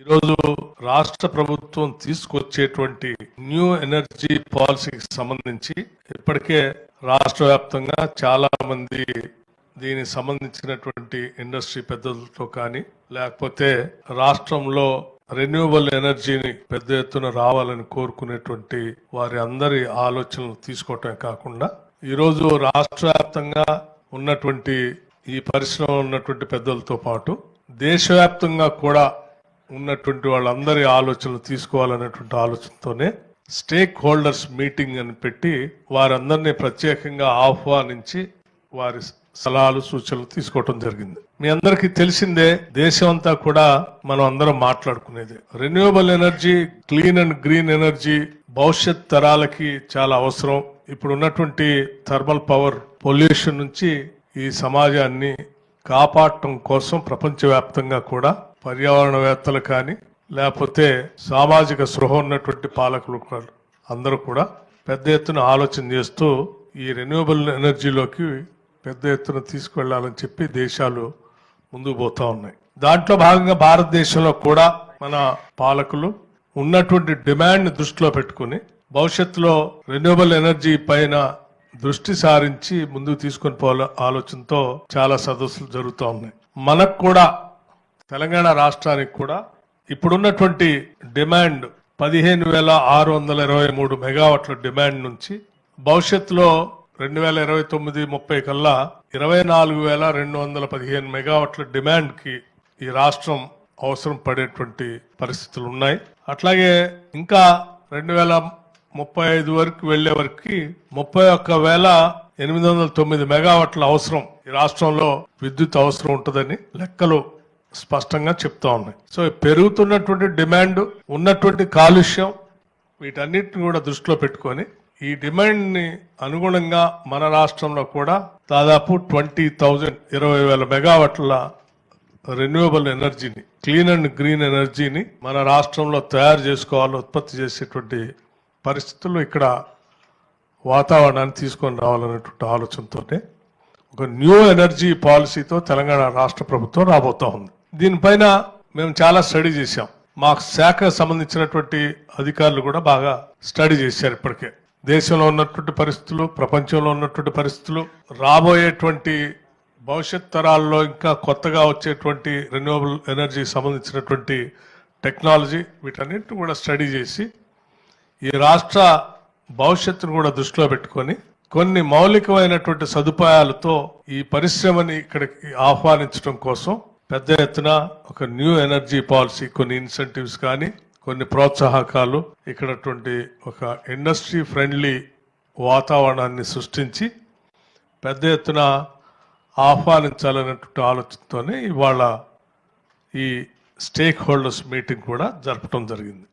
ఈరోజు రాష్ట్ర ప్రభుత్వం తీసుకొచ్చేటువంటి న్యూ ఎనర్జీ పాలసీకి సంబంధించి ఇప్పటికే రాష్ట్ర వ్యాప్తంగా చాలా మంది దీనికి సంబంధించినటువంటి ఇండస్ట్రీ పెద్దలతో కానీ లేకపోతే రాష్ట్రంలో రెన్యూవబుల్ ఎనర్జీని పెద్ద ఎత్తున రావాలని కోరుకునేటువంటి వారి అందరి ఆలోచనలు తీసుకోవటమే కాకుండా ఈరోజు రాష్ట్ర వ్యాప్తంగా ఉన్నటువంటి ఈ పరిశ్రమ ఉన్నటువంటి పెద్దలతో పాటు దేశవ్యాప్తంగా కూడా ఉన్నటువంటి వాళ్ళందరి ఆలోచనలు తీసుకోవాలనేటువంటి ఆలోచనతోనే స్టేక్ హోల్డర్స్ మీటింగ్ అని పెట్టి వారందరినీ ప్రత్యేకంగా ఆహ్వానించి వారి సలహాలు సూచనలు తీసుకోవటం జరిగింది. మీ అందరికీ తెలిసిందే దేశం అంతా కూడా మనం అందరం మాట్లాడుకునేది. Renewable energy clean and green energy భవిష్యత్ తరాలకి చాలా అవసరం. ఇప్పుడు ఉన్నటువంటి థర్మల్ పవర్ పొల్యూషన్ నుంచి ఈ సమాజాన్ని కాపాడటం కోసం ప్రపంచవ్యాప్తంగా కూడా పర్యావరణవేత్తలు కానీ లేకపోతే సామాజిక సృహ ఉన్నటువంటి పాలకులు కూడా అందరూ కూడా పెద్ద ఎత్తున ఆలోచన చేస్తూ ఈ రెన్యూవబుల్ ఎనర్జీలోకి పెద్ద ఎత్తున తీసుకువెళ్ళాలని చెప్పి దేశాలు ముందుకు పోతా ఉన్నాయి. దాంట్లో భాగంగా భారతదేశంలో కూడా మన పాలకులు ఉన్నటువంటి డిమాండ్ దృష్టిలో పెట్టుకుని భవిష్యత్తులో రెన్యూవబుల్ ఎనర్జీ పైన దృష్టి సారించి ముందుకు తీసుకొని పోవాల ఆలోచనతో చాలా సదస్సులు జరుగుతూ ఉన్నాయి. మనకు కూడా తెలంగాణ రాష్ట్రానికి కూడా ఇప్పుడున్నటువంటి డిమాండ్ పదిహేను వేల ఆరు వందల ఇరవై మూడు మెగావాట్ల డిమాండ్ నుంచి భవిష్యత్తులో రెండు వేల ఇరవై తొమ్మిది ముప్పై కల్లా ఇరవై నాలుగు వేల రెండు వందల పదిహేను మెగావాట్ల డిమాండ్కి ఈ రాష్ట్రం అవసరం పడేటువంటి పరిస్థితులు ఉన్నాయి. అట్లాగే ఇంకా రెండు వేల ముప్పై ఐదు వరకు వెళ్ళే వరకు ముప్పై ఒక్క వేల ఎనిమిది వందల తొమ్మిది మెగావాట్ల అవసరం ఈ రాష్ట్రంలో విద్యుత్ అవసరం ఉంటుందని లెక్కలు స్పష్టంగా చెప్తా ఉన్నాయి. సో పెరుగుతున్నటువంటి డిమాండ్ ఉన్నటువంటి కాలుష్యం వీటన్నిటిని కూడా దృష్టిలో పెట్టుకొని ఈ డిమాండ్ని అనుగుణంగా మన రాష్ట్రంలో కూడా దాదాపు ట్వంటీ థౌజండ్ ఇరవై వేల మెగావాట్ల రెన్యూవబుల్ ఎనర్జీని క్లీన్ అండ్ గ్రీన్ ఎనర్జీని మన రాష్ట్రంలో తయారు చేసుకోవాలి ఉత్పత్తి చేసేటువంటి పరిస్థితుల్లో ఇక్కడ వాతావరణాన్ని తీసుకొని రావాలనేటువంటి ఆలోచనతోనే ఒక న్యూ ఎనర్జీ పాలసీతో తెలంగాణ రాష్ట్ర ప్రభుత్వం రాబోతా ఉంది. దీనిపైన మేము చాలా స్టడీ చేశాం. మా శాఖకు సంబంధించినటువంటి అధికారులు కూడా బాగా స్టడీ చేశారు ఇప్పటికే. దేశంలో ఉన్నటువంటి పరిస్థితులు ప్రపంచంలో ఉన్నటువంటి పరిస్థితులు రాబోయేటువంటి భవిష్యత్ తరాల్లో ఇంకా కొత్తగా వచ్చేటువంటి రెన్యూవబుల్ ఎనర్జీ సంబంధించినటువంటి టెక్నాలజీ వీటన్నిటిని కూడా స్టడీ చేసి ఈ రాష్ట్ర భవిష్యత్తును కూడా దృష్టిలో పెట్టుకొని కొన్ని మౌలికమైనటువంటి సదుపాయాలతో ఈ పరిశ్రమని ఇక్కడికి ఆహ్వానించడం కోసం పెద్ద ఎత్తున ఒక న్యూ ఎనర్జీ పాలసీ కొన్ని ఇన్సెంటివ్స్ కానీ కొన్ని ప్రోత్సాహకాలు ఇక్కడటువంటి ఒక ఇండస్ట్రీ ఫ్రెండ్లీ వాతావరణాన్ని సృష్టించి పెద్ద ఎత్తున ఆహ్వానించాలనేటువంటి ఆలోచనతోనే ఇవాళ ఈ స్టేక్ హోల్డర్స్ మీటింగ్ కూడా జరపడం జరిగింది.